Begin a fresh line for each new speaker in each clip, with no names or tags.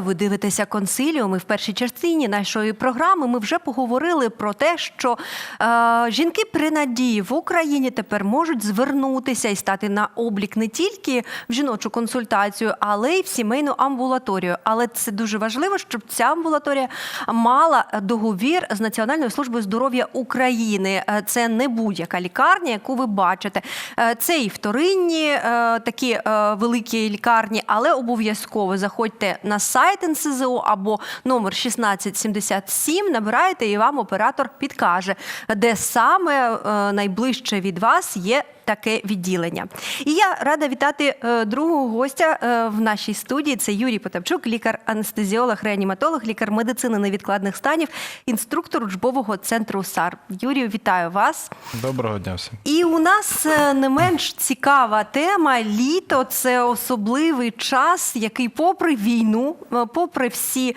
Ви дивитеся консиліум. І в першій частині нашої програми ми вже поговорили про те, що е, жінки при надії в Україні тепер можуть звернутися і стати на облік не тільки в жіночу консультацію, але й в сімейну амбулаторію. Але це дуже важливо, щоб ця амбулаторія мала договір з Національною службою здоров'я України. Е, Це не будь-яка лікарня, яку ви бачите. Е, Це і вторинні е, такі е, великі лікарні, але обов'язково заходьте на сайт НСЗУ або номер 1677, набираєте і вам оператор підкаже, де саме е, найближче від вас є. Таке відділення, і я рада вітати е, другого гостя е, в нашій студії. Це Юрій Потапчук, лікар-анестезіолог, реаніматолог, лікар медицини невідкладних станів, інструктор учбового центру САР. Юрію, вітаю вас.
Доброго дня всім.
І у нас е, не менш цікава тема. Літо це особливий час, який, попри війну, попри всі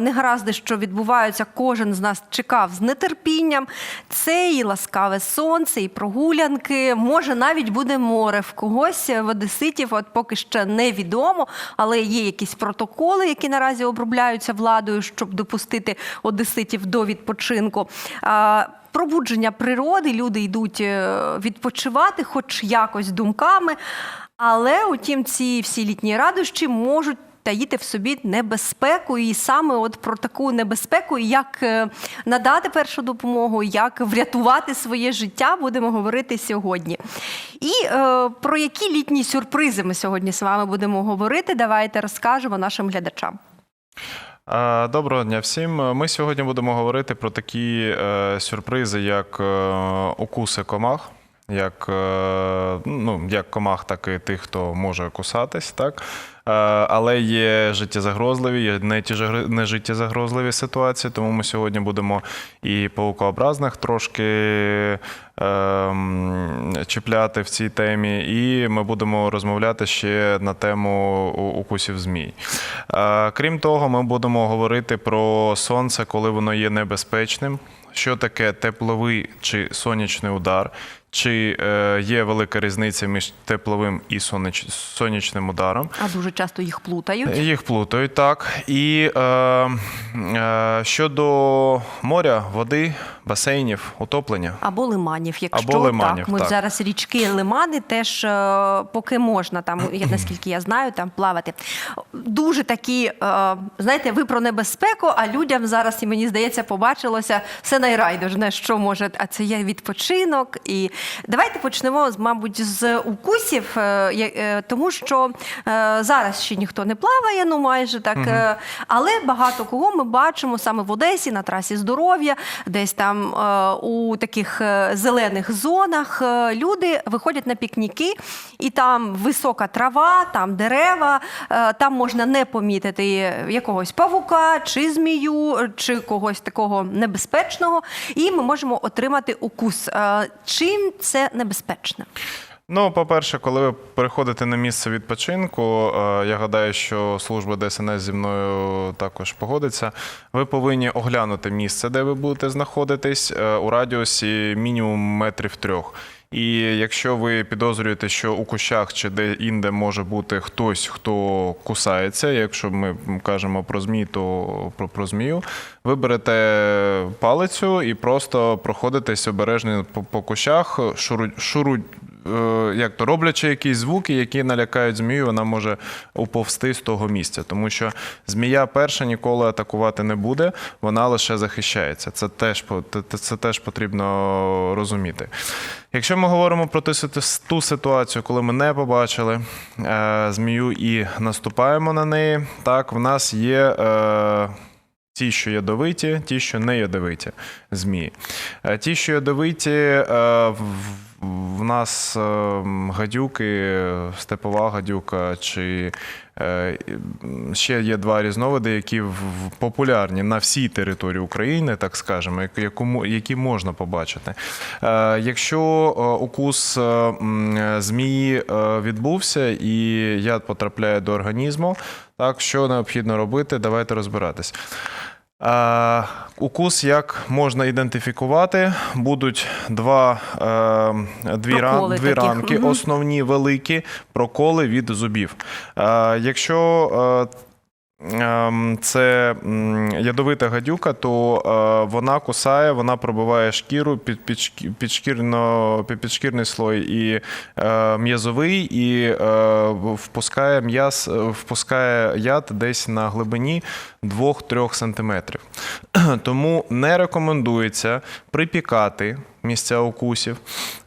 негаразди, що відбуваються, кожен з нас чекав з нетерпінням. Це і ласкаве сонце, і прогулянки. Може, навіть буде море в когось в одеситів. От поки ще невідомо, але є якісь протоколи, які наразі обробляються владою, щоб допустити одеситів до відпочинку. Пробудження природи, люди йдуть е, відпочивати, хоч якось думками. Але утім, ці всі літні радощі можуть. Таїти в собі небезпеку, і саме от про таку небезпеку, як е, надати першу допомогу, як врятувати своє життя, будемо говорити сьогодні. І е, про які літні сюрпризи ми сьогодні з вами будемо говорити. Давайте розкажемо нашим глядачам.
Доброго дня всім. Ми сьогодні будемо говорити про такі е, сюрпризи, як е, укуси комах. Як, е, ну, як комах, так і тих, хто може кусатись, так? Е, але є життєзагрозливі, є не ті же- не життєзагрозливі ситуації, тому ми сьогодні будемо і паукообразних трошки е, м, чіпляти в цій темі, і ми будемо розмовляти ще на тему укусів змій. Е, Крім того, ми будемо говорити про сонце, коли воно є небезпечним. Що таке тепловий чи сонячний удар? Чи е, є велика різниця між тепловим і сонячним ударом?
А дуже часто їх плутають.
Їх плутають, так. І е, е, щодо моря, води, басейнів, утоплення.
Або лиманів, якщо
Або лиманів,
так, ми
так.
зараз річки лимани теж е, поки можна там, я наскільки я знаю, там плавати. Дуже такі, е, знаєте, ви про небезпеку, а людям зараз, і мені здається, побачилося все найрайдужне, що може, а це є відпочинок. І давайте почнемо, мабуть, з укусів, е, е, тому що е, зараз ще ніхто не плаває, ну майже так. е, Але багато кого ми бачимо саме в Одесі на трасі здоров'я, десь там у таких зелених зонах. Люди виходять на пікніки, і там висока трава, там дерева, там можна не помітити якогось павука, чи змію, чи когось такого небезпечного, і ми можемо отримати укус. Е, Це небезпечно?
Ну, по-перше, коли ви переходите на місце відпочинку, е, я гадаю, що служба ДСНС зі мною також погодиться. Ви повинні оглянути місце, де ви будете знаходитись е, у радіусі мінімум метрів трьох. І якщо ви підозрюєте, що у кущах чи де інде може бути хтось, хто кусається, якщо ми кажемо про змій, то про, про змію, ви берете палицю і просто проходитесь обережно по, по кущах, шуру, шуру, як то роблячи якісь звуки, які налякають змію, вона може уповзти з того місця. Тому що змія перша ніколи атакувати не буде, вона лише захищається. Це теж, це теж потрібно розуміти. Якщо ми говоримо про ту, ту ситуацію, коли ми не побачили е, змію і наступаємо на неї, так, в нас є. Ті, що ядовиті, ті, що не ядовиті змії. Е, Ті, що ядовиті, е, в- нас е, гадюки, степова гадюка, чи ще є два різновиди, які популярні на всій території України, так скажемо, які можна побачити. Якщо укус змії відбувся і яд потрапляє до організму, так що необхідно робити? Давайте розбиратись. Е, укус як можна ідентифікувати? Будуть два, е, дві, ран, дві ранки, основні великі проколи від зубів. Е, якщо це ядовита гадюка, то е, вона кусає, вона пробиває шкіру під, під, шкі- підшкірно, під, підшкірний слой і е, м'язовий, і е, впускає м'яз, впускає яд десь на глибині 2-3 сантиметрів. Тому не рекомендується припікати місця укусів.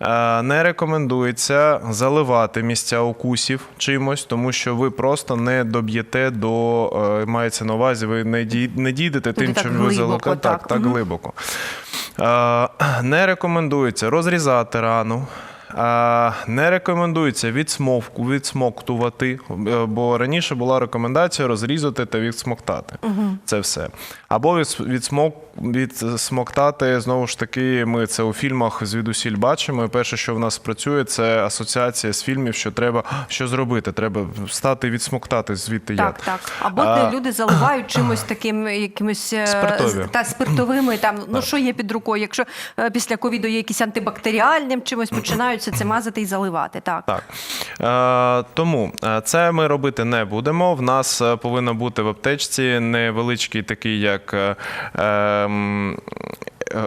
Е, Не рекомендується заливати місця укусів чимось, тому що ви просто не доб'єте до е, мається на увазі, ви не дій- не дійдете
Туди
тим,
так
чим ви
глибоко, так.
Так, так глибоко. Е, Не рекомендується розрізати рану. Не рекомендується відсмовку, відсмоктувати, е, бо раніше була рекомендація розрізати та відсмоктати. Це все. Або відс- відсмок, відсмоктати, знову ж таки, ми це у фільмах звідусіль бачимо. І перше, що в нас працює, це асоціація з фільмів, що треба що зробити. Треба встати відсмоктати звідти
Так,
яд.
так. Або
А-
люди заливають чимось таким якимось е,
Спиртові.
та спиртовими. Там ну що є під рукою? Якщо е, після ковіду є якісь антибактеріальним чимось, починаються це мазати і заливати. Так.
Так. Е, тому е, це ми робити не будемо. В нас е, повинно бути в аптечці невеличкий такий, як е, ем,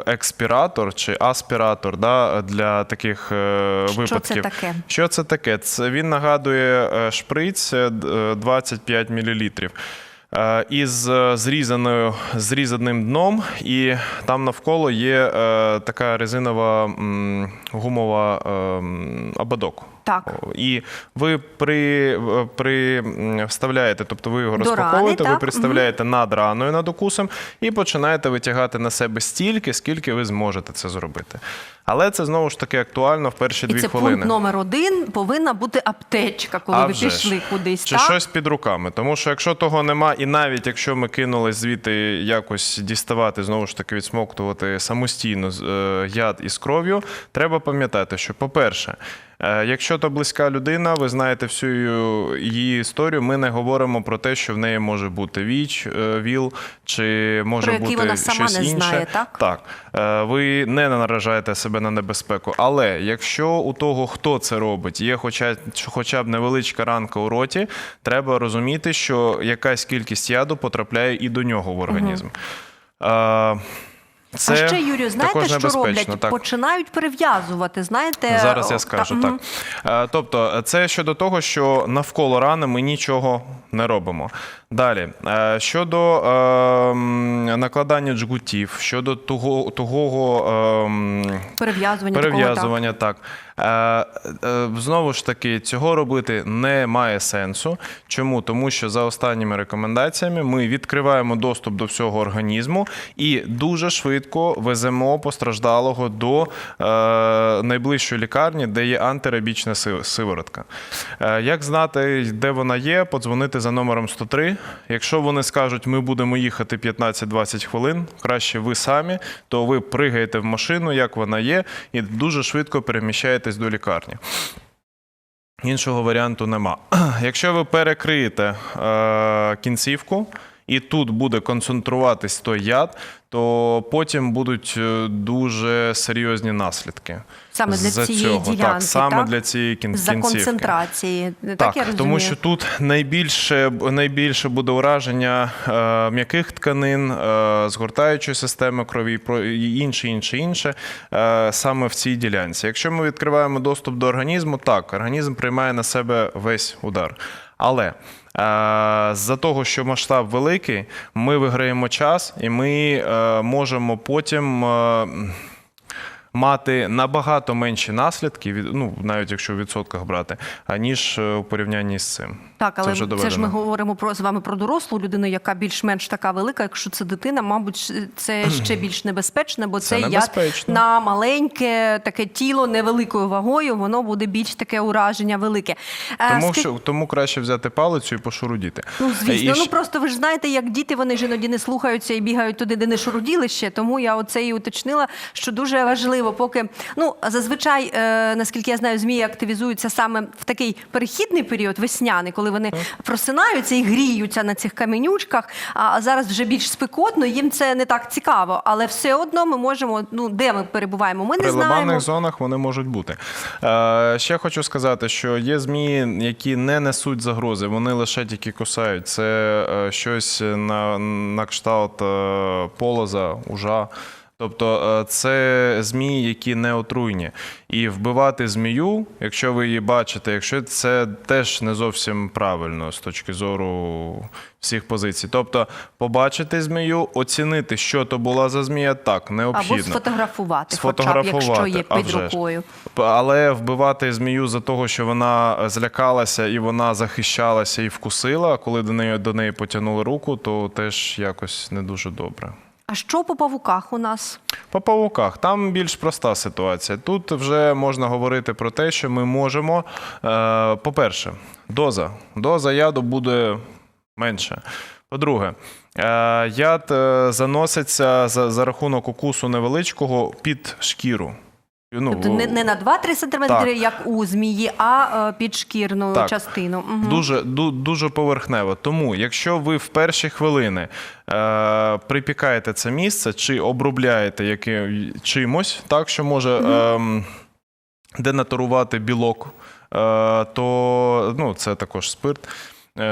експіратор чи аспіратор да, для таких е,
Що це
випадків.
таке?
Що це таке? Це він нагадує шприць е, д- е, 25 мл. Із е, зрізаною, зрізаним дном, і там навколо є е, така резинова гумова ем, ободок.
Так.
І ви при, е, при вставляєте, тобто ви його
До
розпаковуєте,
рани,
ви
так?
приставляєте над раною над укусом і починаєте витягати на себе стільки, скільки ви зможете це зробити. Але це знову ж таки актуально в перші
І
дві
це
хвилини.
пункт номер один. Повинна бути аптечка, коли
А
ви
вже ж.
пішли кудись.
Чи
так?
щось під руками. Тому що якщо того нема, і навіть якщо ми кинулись звідти якось діставати, знову ж таки, відсмоктувати самостійно е, яд із кров'ю, треба пам'ятати, що, по-перше, Якщо то близька людина, ви знаєте всю її- історію. Ми не говоримо про те, що в неї може бути віч, е, ВІЛ, чи може
Про
бути
вона сама
щось
не
інше.
знає, так?
Так, Е, ви не наражаєте себе на небезпеку. Але якщо у того, хто це робить, є хоча, хоча б невеличка ранка у роті, треба розуміти, що якась кількість яду потрапляє і до нього в організм. Е, Це
а ще, Юрію, знаєте, що роблять?
так.
Починають перев'язувати. Знаєте,
Зараз я скажу
та-
так. Е, Тобто, це щодо того, що навколо рани ми нічого не робимо. Далі, е, щодо е, накладання джгутів, щодо туго, тугого ем,
Перев'язування. так.
перев'язування, так. Е, е, Знову ж таки, цього робити не має сенсу. Чому? Тому що за останніми рекомендаціями ми відкриваємо доступ до всього організму і дуже швидко веземо постраждалого до е, найближчої лікарні, де є антирабічна си- сиворотка. Е, Як знати, де вона є, подзвонити за номером 103. Якщо вони скажуть, ми будемо їхати 15-20 хвилин, краще ви самі, то ви пригаєте в машину, як вона є, і дуже швидко переміщаєтесь до лікарні. Іншого варіанту нема. Якщо ви перекриєте е, кінцівку, і тут буде концентруватись той яд, то потім будуть е, дуже серйозні наслідки.
Саме для
з-за
цієї
цього.
ділянки,
Так, саме
так?
для цієї кін-
За
кінцівки.
концентрації. Так,
Так,
я розумію.
тому що тут найбільше, найбільше буде ураження е, м'яких тканин, е, згортаючої системи крові, і інше, інше, інше, е, саме в цій ділянці. Якщо ми відкриваємо доступ до організму, так, організм приймає на себе весь удар. Але з-за того, що масштаб великий, ми виграємо час і ми е, можемо потім. Е, Мати набагато менші наслідки, від- ну навіть якщо в відсотках брати, аніж е, у порівнянні з цим.
Так, але
вже
це, ж ми говоримо про з вами про дорослу людину, яка більш-менш така велика. Якщо це дитина, мабуть, це ще більш небезпечне, бо
Це
це,
небезпечно.
на маленьке таке тіло невеликою вагою, воно буде більш таке ураження велике. Е,
Тому
скажіть-
що тому краще взяти палицю і пошурудіти.
Ну, звісно,
І
ну просто ви ж знаєте, як діти вони ж іноді не слухаються і бігають туди, де не шуруділище. Тому я оце і уточнила, що дуже важливо можливо, поки ну зазвичай, е, наскільки я знаю, змії активізуються саме в такий перехідний період, весняний, коли вони просинаються і гріються на цих каменючках. А зараз вже більш спекотно, їм це не так цікаво, але все одно ми можемо. Ну де ми перебуваємо? Ми не знаємо.
прилабанних зонах вони можуть бути. Е, ще хочу сказати, що є змії, які не несуть загрози, вони лише тільки кусають. Це е, щось на, на кшталт е, полоза, ужа. Тобто е, це змії, які не отруйні. І вбивати змію, якщо ви її бачите, якщо це теж не зовсім правильно з точки зору всіх позицій. Тобто, побачити змію, оцінити, що то була за змія, так, необхідно.
Або сфотографувати,
Сфотографувати,
хоча б якщо є під
вже
рукою.
Але вбивати змію за того, що вона злякалася і вона захищалася і вкусила, коли до неї до неї потягнули руку, то теж якось не дуже добре.
А що по павуках у нас?
По павуках там більш проста ситуація. Тут вже можна говорити про те, що ми можемо. Е, по-перше, доза. Доза яду буде менше. По-друге, е, яд е, заноситься за, за рахунок укусу невеличкого під шкіру. Ну,
Тобто не, не на 2-3 сантиметри,
Так.
як у змії, а е, під шкірну
Так.
частину. Мгм.
Дуже, ду, дуже поверхнево. Тому, якщо ви в перші хвилини е, припікаєте це місце чи обробляєте яки, чимось, так що може е, денатурувати білок, е, то ну, це також спирт. Е,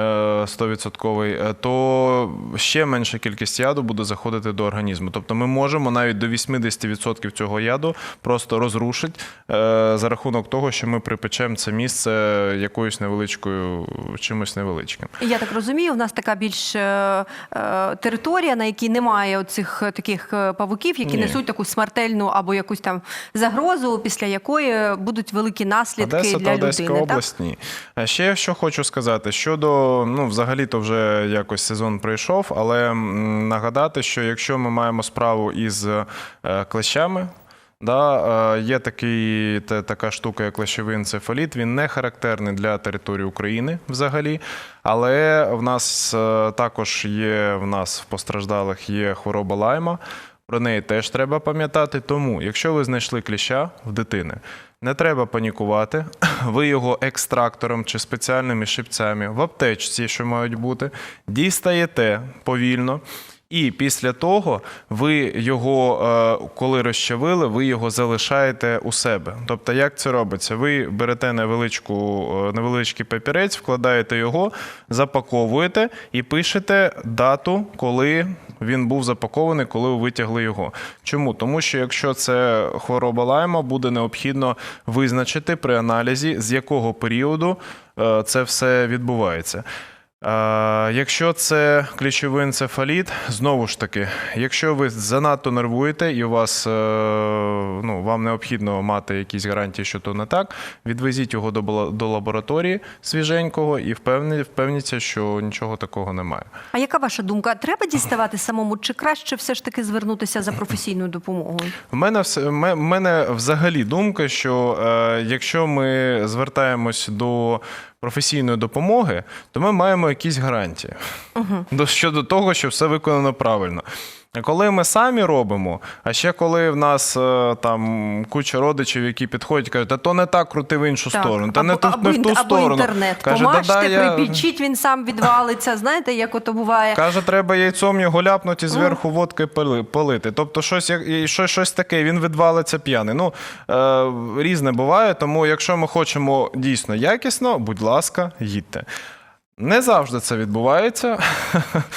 100%, е, то ще менша кількість яду буде заходити до організму. Тобто ми можемо навіть до 80% цього яду просто розрушити е, за рахунок того, що ми припечемо це місце якоюсь невеличкою чимось невеличким.
Я так розумію, в нас така більш територія, на якій немає оцих е, таких павуків, які
Ні.
несуть таку смертельну або якусь там загрозу, після якої будуть великі наслідки
Одеса
для
та Одеська
людини. Так?
область ні. А ще що хочу сказати, щодо ну, взагалі-то вже якось сезон пройшов, але нагадати, що якщо ми маємо справу із е, клещами. Да, е, є такий, та, така штука, як клещовий енцефаліт. Він не характерний для території України взагалі. Але в нас е, також є в нас в постраждалих є хвороба лайма. Про неї теж треба пам'ятати. Тому, якщо ви знайшли кліща в дитини, не треба панікувати. Ви його екстрактором чи спеціальними шипцями в аптечці, що мають бути, дістаєте повільно. І після того ви його, е, коли розчавили, ви його залишаєте у себе. Тобто, як це робиться? Ви берете невеличку, е, невеличкий папірець, вкладаєте його, запаковуєте і пишете дату, коли він був запакований, коли ви витягли його. Чому? Тому що якщо це хвороба лайма, буде необхідно визначити при аналізі, з якого періоду е, це все відбувається. Якщо це кліщовий енцефаліт, знову ж таки, якщо ви занадто нервуєте і у вас е, ну, вам необхідно мати якісь гарантії, що то не так, відвезіть його до, до лабораторії свіженького і впевніться, що нічого такого немає.
А яка ваша думка? Треба діставати самому, чи краще все ж таки звернутися за професійною допомогою?
В мене в мене взагалі думка, що е, якщо ми звертаємось до професійної допомоги, то ми маємо якісь гарантії до щодо того, що все виконано правильно. Коли ми самі робимо, а ще коли в нас е, там куча родичів, які підходять, кажуть, та то не так крути в іншу сторону, та
або,
не, ту,
або,
не в ту
або
сторону.
інтернет.
Каже,
Помажте,
«Да-да, я-
припічіть, він сам відвалиться. Знаєте, як ото буває.
Каже, треба яйцом його ляпнути зверху водки поли- полити. Тобто, щось, щось, щось таке, він відвалиться п'яний. Ну, е, різне буває, тому якщо ми хочемо дійсно якісно, будь ласка, їдьте. Не завжди це відбувається.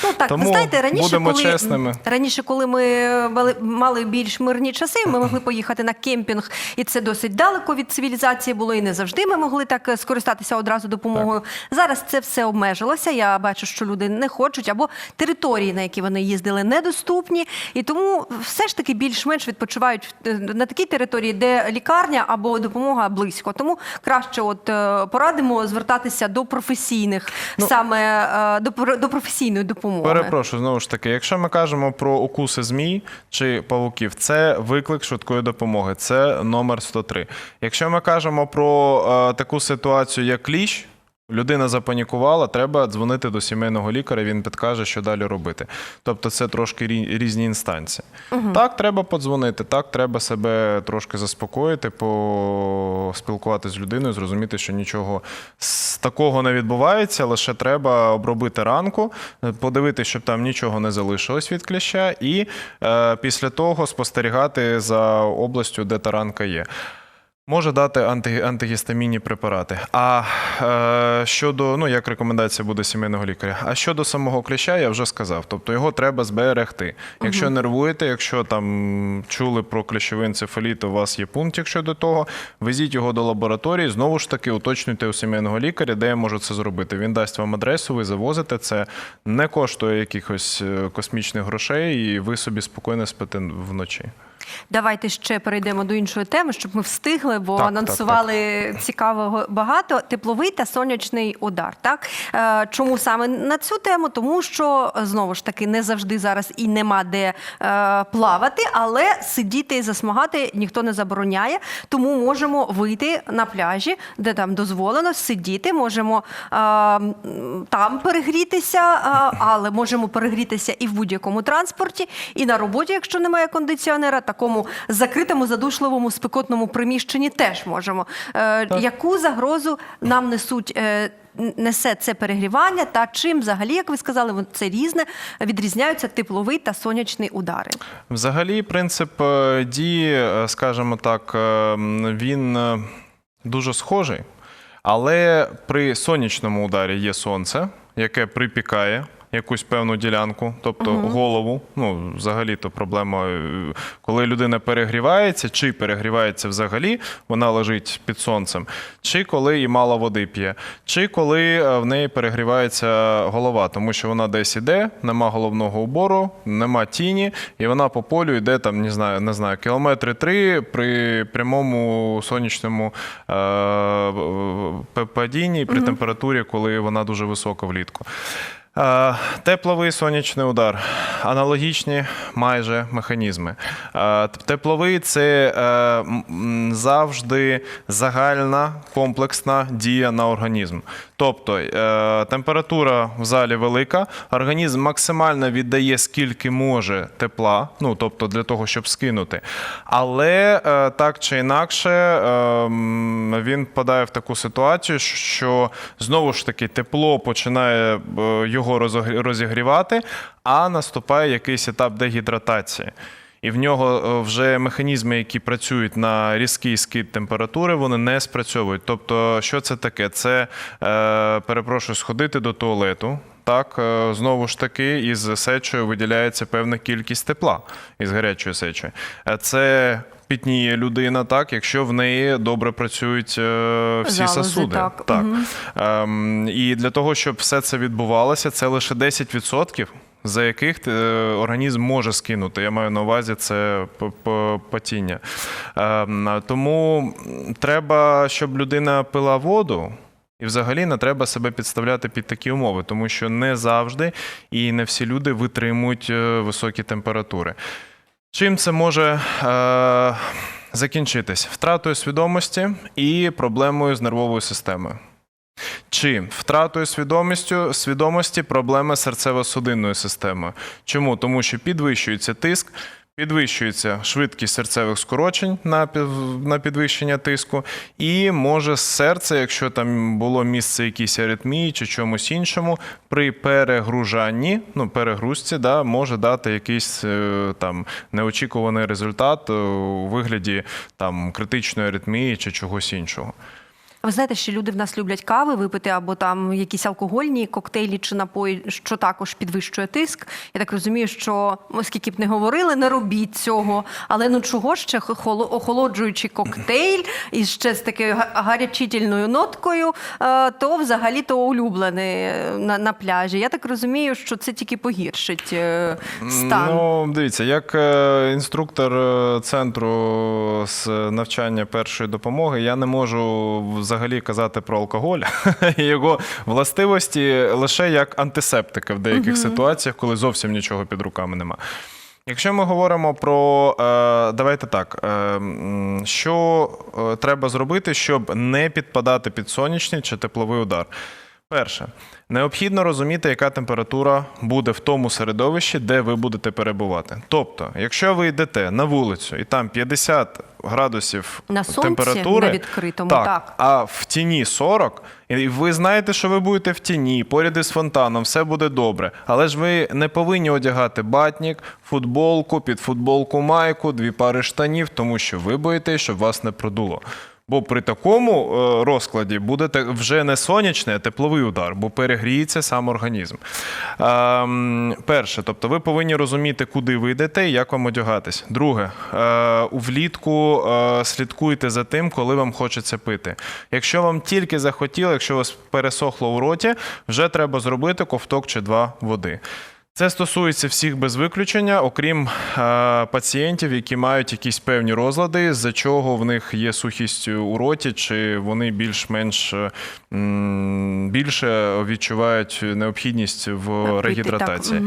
Ну так,
Тому
ви знаєте, раніше,
будемо
коли,
чесними.
раніше, коли ми мали, мали більш мирні часи, ми могли поїхати на кемпінг, і це досить далеко від цивілізації було, і не завжди ми могли так е, скористатися одразу допомогою. Зараз це все обмежилося. Я бачу, що люди не хочуть, або території, на які вони їздили, недоступні. І тому все ж таки більш-менш відпочивають е, на такій території, де лікарня або допомога близько. Тому краще, от е, порадимо звертатися до професійних, саме е, до, до професійної допомоги.
Перепрошую, знову ж таки, якщо ми кажемо про укуси змій чи павуків, це виклик швидкої допомоги, це номер 103. Якщо ми кажемо про е, таку ситуацію, як кліщ, Людина запанікувала, треба дзвонити до сімейного лікаря, він підкаже, що далі робити. Тобто це трошки різні інстанції. Так, треба подзвонити, так, треба себе трошки заспокоїти, поспілкуватися з людиною, зрозуміти, що нічого з такого не відбувається, лише треба обробити ранку, подивитися, щоб там нічого не залишилось від кліща, і е, після того спостерігати за областю, де та ранка є. Може дати анти, антигістамінні препарати. А е, щодо, ну як рекомендація буде сімейного лікаря. А щодо самого кліща, я вже сказав. Тобто його треба зберегти. Якщо нервуєте, якщо там чули про кліщовий енцефаліт, у вас є пунктик щодо того, везіть його до лабораторії. Знову ж таки, уточнюйте у сімейного лікаря, де я можу це зробити. Він дасть вам адресу, ви завозите це. Не коштує якихось е, космічних грошей, і ви собі спокійно спите вночі.
Давайте ще перейдемо до іншої теми, щоб ми встигли, бо
Так,
анонсували цікавого багато. Тепловий та сонячний удар. Так Е, чому саме на цю тему? Тому що знову ж таки не завжди зараз і нема де е, плавати, але сидіти і засмагати ніхто не забороняє. Тому можемо вийти на пляжі, де там дозволено сидіти. Можемо е, там перегрітися, але можемо перегрітися і в будь-якому транспорті, і на роботі, якщо немає кондиціонера, такому закритому, задушливому, спекотному приміщенні теж можемо. Е, яку загрозу нам несуть? е, Несе це перегрівання, та чим взагалі, як ви сказали, це різне відрізняються тепловий та сонячний удари.
Взагалі, принцип е, дії, е, скажімо так, е, він дуже схожий, але при сонячному ударі є сонце, яке припікає. Якусь певну ділянку, тобто голову. Ну, взагалі, то проблема, е, коли людина перегрівається, чи перегрівається взагалі, вона лежить під сонцем, чи коли і мало води п'є, чи коли е, в неї перегрівається голова, тому що вона десь іде, нема головного убору, нема тіні, і вона по полю йде там, не знаю, не знаю, кілометри три при прямому сонячному е, падінні при температурі, коли вона дуже висока влітку. Е, Тепловий сонячний удар. Аналогічні майже механізми. Е, Тепловий це е, завжди загальна комплексна дія на організм. Тобто температура в залі велика, організм максимально віддає скільки може тепла, ну тобто для того, щоб скинути. Але так чи інакше він впадає в таку ситуацію, що знову ж таки тепло починає е, його розігрівати, а наступає якийсь етап дегідратації. І в нього е, вже механізми, які працюють на різкий скид температури, вони не спрацьовують. Тобто, що це таке? Це е, перепрошую, сходити до туалету. Так, е, знову ж таки, із сечою виділяється певна кількість тепла із гарячої сечі. Е, Це пітніє людина, так, якщо в неї добре працюють е, всі
Залози,
сосуди.
так.
так.
Мгм.
Ем, і для того, щоб все це відбувалося, це лише 10%. За яких е, організм може скинути, я маю на увазі це потіння. Ем, тому треба, щоб людина пила воду, і взагалі не треба себе підставляти під такі умови, тому що не завжди і не всі люди витримують е, високі температури. Чим це може е, закінчитись? Втратою свідомості і проблемою з нервовою системою. Чи втратою свідомістю, свідомості проблеми серцево-судинної системи? Чому? Тому що підвищується тиск, підвищується швидкість серцевих скорочень на, на підвищення тиску, і може серце, якщо там було місце якійсь аритмії чи чомусь іншому, при перегружанні, ну перегрузці, да, може дати якийсь е, там неочікуваний результат е, у вигляді там критичної аритмії чи чогось іншого.
Ви знаєте, що люди в нас люблять кави випити або там якісь алкогольні коктейлі чи напої, що також підвищує тиск. Я так розумію, що скільки б не говорили, не робіть цього. Але ну чого ще холо- охолоджуючий коктейль і ще з такою га- гарячительною ноткою, е, то взагалі то улюблений е, на, на пляжі. Я так розумію, що це тільки погіршить е, стан.
Ну, дивіться, як інструктор центру з навчання першої допомоги, я не можу взагалі казати про алкоголь і його властивості лише як антисептика в деяких ситуаціях, коли зовсім нічого під руками нема. Якщо ми говоримо про е, давайте так, е, що е, треба зробити, щоб не підпадати під сонячний чи тепловий удар. Перше, необхідно розуміти, яка температура буде в тому середовищі, де ви будете перебувати. Тобто, якщо ви йдете на вулицю і там 50 градусів
На сонці,
температури,
на відкритому,
так,
так.
а в тіні 40, і ви знаєте, що ви будете в тіні, поряд із фонтаном, все буде добре. Але ж ви не повинні одягати батнік, футболку, під футболку майку, дві пари штанів, тому що ви боїтесь, щоб вас не продуло. Бо при такому е, розкладі буде вже не сонячний, а тепловий удар, бо перегріється сам організм. Ем, перше, тобто ви повинні розуміти, куди ви йдете і як вам одягатись. Друге, е, влітку е, слідкуйте за тим, коли вам хочеться пити. Якщо вам тільки захотіло, якщо у вас пересохло у роті, вже треба зробити ковток чи два води. Це стосується всіх без виключення, окрім е, пацієнтів, які мають якісь певні розлади, з-за чого в них є сухість у роті, чи вони більш-менш е, більше відчувають необхідність в регідратації.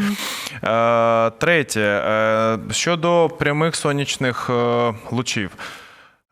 Е, Третє, е, щодо прямих сонячних е, лучів.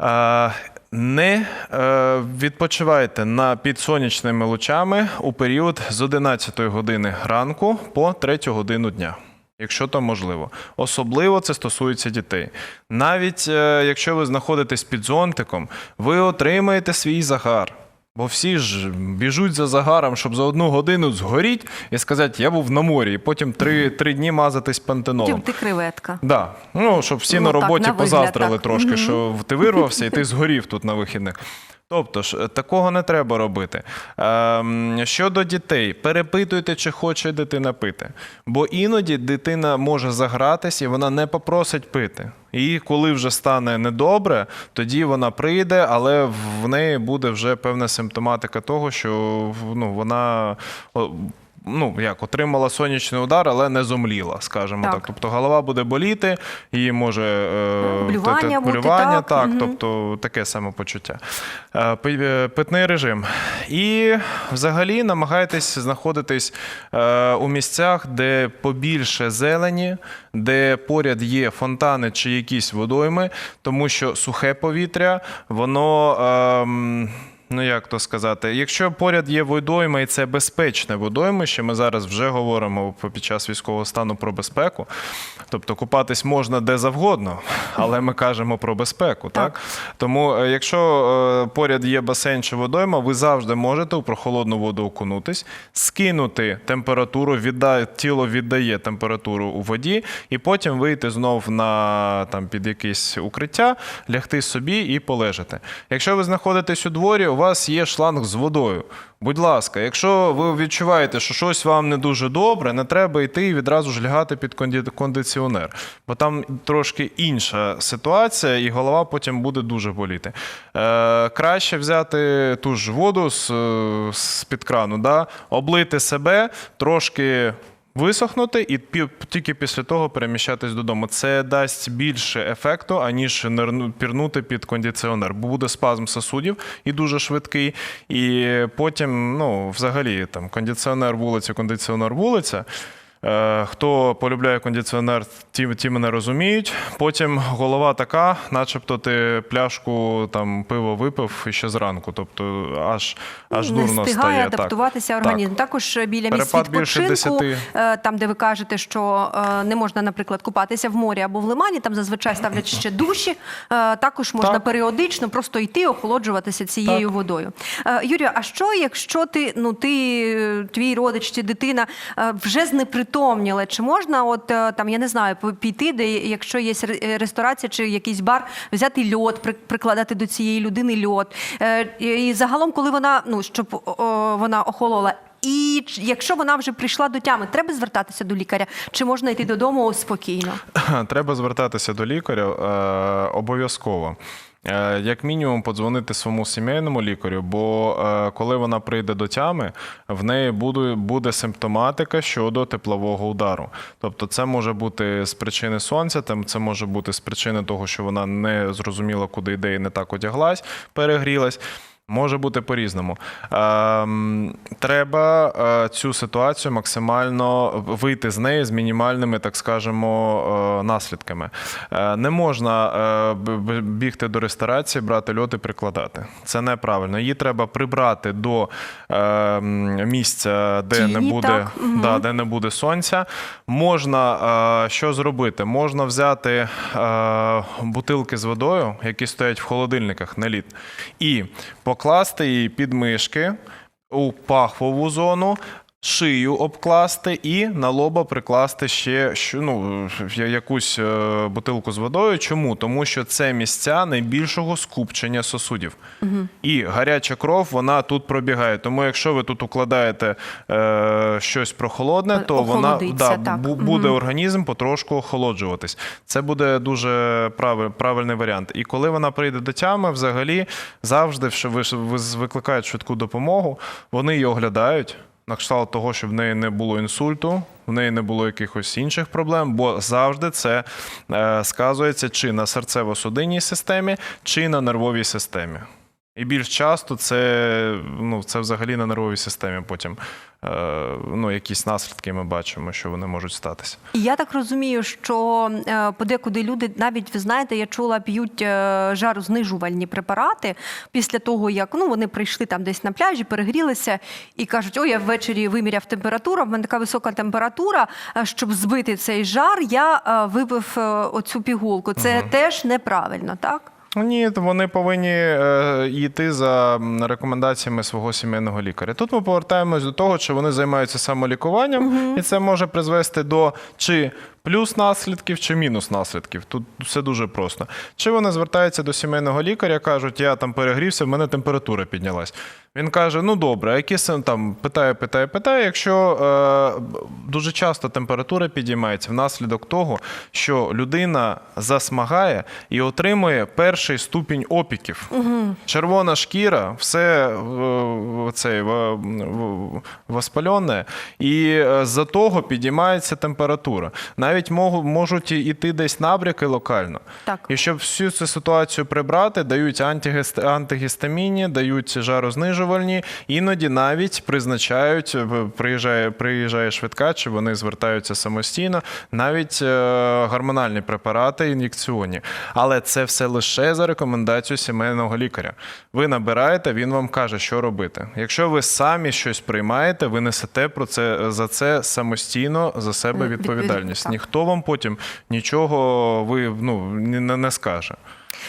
Е, Не е, відпочивайте на під сонячними лучами у період з 11 години ранку по 3 годину дня. Якщо то можливо, особливо це стосується дітей. Навіть е, якщо ви знаходитесь під зонтиком, ви отримаєте свій загар. Бо всі ж біжуть за загаром, щоб за одну годину згоріть і сказати, я був на морі, і потім три, три дні мазатись пантенолом.
Ти креветка.
Да. Ну, щоб всі
Ну,
на
так,
роботі
на вигляд,
позаздрили
так.
трошки, що ти вирвався і ти згорів тут на вихідних. Тобто ж, такого не треба робити. Ем, щодо дітей, перепитуйте, чи хоче дитина пити. Бо іноді дитина може загратись і вона не попросить пити. І коли вже стане недобре, тоді вона прийде, але в неї буде вже певна симптоматика того, що ну, вона. Ну, як отримала сонячний удар, але не зомліла, скажімо так.
Так.
Тобто голова буде боліти, її може е, те-
бути, так.
так,
Мгм.
тобто таке самопочуття. Е, е, Питний режим. І взагалі намагайтесь знаходитись е, у місцях, де побільше зелені, де поряд є фонтани чи якісь водойми, тому що сухе повітря, воно. ем, Ну, як то сказати, якщо поряд є водойма і це безпечне водоймище, ми зараз вже говоримо під час військового стану про безпеку. Тобто купатись можна де завгодно, але ми кажемо про безпеку. Так, тому, е, якщо е, поряд є басейн чи водойма, ви завжди можете у прохолодну воду окунутись, скинути температуру, відда... тіло віддає температуру у воді, і потім вийти знов на там під якесь укриття, лягти собі і полежати. Якщо ви знаходитесь у дворі, вас є шланг з водою. Будь ласка, якщо ви відчуваєте, що щось вам не дуже добре, не треба йти і відразу ж лягати під кондиціонер, бо там трошки інша ситуація, і голова потім буде дуже боліти. Е, краще взяти ту ж воду з, е, з-під крану, да? облити себе, трошки висохнути і тільки після того переміщатись додому. Це дасть більше ефекту, аніж пірнути під кондиціонер, бо буде спазм сосудів і дуже швидкий. І потім, ну, взагалі, там кондиціонер вулиця, кондиціонер вулиця. Е, Хто полюбляє кондиціонер, ті, ті мене розуміють. Потім голова така, начебто ти пляшку там пиво випив ще зранку. Тобто аж, аж
не
дурно
встигає
стає.
адаптуватися
так.
організм. Також е, біля місць відпочинку,
10.
е, там, де ви кажете, що е, не можна, наприклад, купатися в морі або в лимані, там зазвичай ставлять ще душі. Також можна
Так.
періодично просто йти, охолоджуватися цією
Так.
водою. Юрію, а що, якщо ти, ну ти, твій родич чи дитина вже знепритомніли? Чи можна, от е, там, я не знаю, піти, де якщо є ре- ресторація чи якийсь бар, взяти при- прикладати до цієї людини льод. Е, І загалом, коли вона, ну щоб вона охолола. І якщо вона вже прийшла до тями, треба звертатися до лікаря, чи можна йти додому спокійно?
Треба звертатися до лікаря е, обов'язково. Е, Як мінімум, подзвонити своєму сімейному лікарю, бо е, коли вона прийде до тями, в неї буде, буде симптоматика щодо теплового удару. Тобто, це може бути з причини сонця, там це може бути з причини того, що вона не зрозуміла, куди йде і не так одяглась, перегрілась. Може бути по-різному. Ем, треба е, цю ситуацію максимально вийти з неї з мінімальними, так скажемо, е, наслідками. Е, не можна бігти до ресторації, брати льот і прикладати. Це неправильно. Її треба прибрати до е, місця, де не буде, да, де не буде сонця. Можна що зробити? Можна взяти бутилки з водою, які стоять в холодильниках на лід, і покласти її під мишки у пахвову зону. Шию обкласти і на лоба прикласти ще ну, якусь е, бутилку з водою. Чому? Тому що це місця найбільшого скупчення сосудів. І гаряча кров вона тут пробігає. Тому якщо ви тут укладаєте е, щось прохолодне, то вона да,
так.
буде організм потрошку охолоджуватись. Це буде дуже прави- правильний варіант. І коли вона прийде до тями, взагалі завжди що ви- ви- викликають швидку допомогу, вони її оглядають. На кшталт того, щоб в неї не було інсульту, в неї не було якихось інших проблем, бо завжди це е, сказується чи на серцево-судинній системі, чи на нервовій системі. І більш часто це, ну, це взагалі на нервовій системі потім е, ну, якісь наслідки ми бачимо, що вони можуть статися.
І я так розумію, що е, подекуди люди, навіть ви знаєте, я чула, п'ють е, жарознижувальні препарати після того, як ну вони прийшли там десь на пляжі, перегрілися і кажуть: о, я ввечері виміряв температуру, в мене така висока температура. е, Щоб збити цей жар, я випив оцю пігулку. Це теж неправильно, так?
Ні, вони повинні е, йти за рекомендаціями свого сімейного лікаря. Тут ми повертаємось до того, що вони займаються самолікуванням, і це може призвести до чи плюс наслідків, чи мінус наслідків. Тут все дуже просто. Чи вони звертаються до сімейного лікаря, кажуть, я там перегрівся, в мене температура піднялась. Він каже: ну добре, які там питає, питає, питає. Якщо е, дуже часто температура підіймається внаслідок того, що людина засмагає і отримує перший ступінь опіків. Червона шкіра, все е, цей, в- в- воспалене, і е, з-за того підіймається температура. Навіть можу- можуть іти десь набряки локально.
Так.
І щоб всю цю ситуацію прибрати, дають антигест- антигістамінні, дають жарознижувальні, іноді навіть призначають, е, приїжджає, приїжджає швидка, чи вони звертаються самостійно, навіть е, гормональні препарати ін'єкціонні. Але це все лише за рекомендацією сімейного лікаря. Ви набираєте, він вам каже, що робити. Якщо ви самі щось приймаєте, ви несете про це за це самостійно за себе відповідальність. Ніхто вам потім нічого ви ну не, не скаже.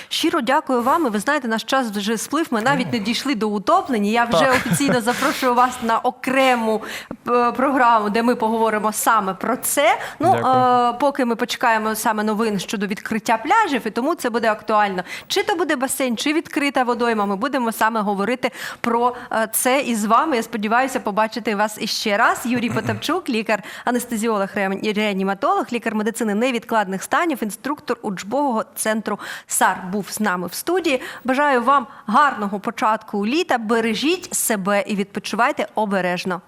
Щиро дякую вам. І ви знаєте, наш час вже сплив. Ми навіть не дійшли до утоплення. Я вже
Так.
офіційно запрошую вас на окрему е, програму, де ми поговоримо саме про це. Ну е, поки ми почекаємо саме новин щодо відкриття пляжів, і тому це буде актуально. Чи то буде басейн, чи відкрита водойма. Ми будемо саме говорити про е, це із вами. Я сподіваюся побачити вас іще раз. Юрій Потапчук, лікар, анестезіолог, реані- реаніматолог, лікар медицини невідкладних станів, інструктор учбового центру САР був з нами в студії. Бажаю вам гарного початку літа. Бережіть себе і відпочивайте обережно.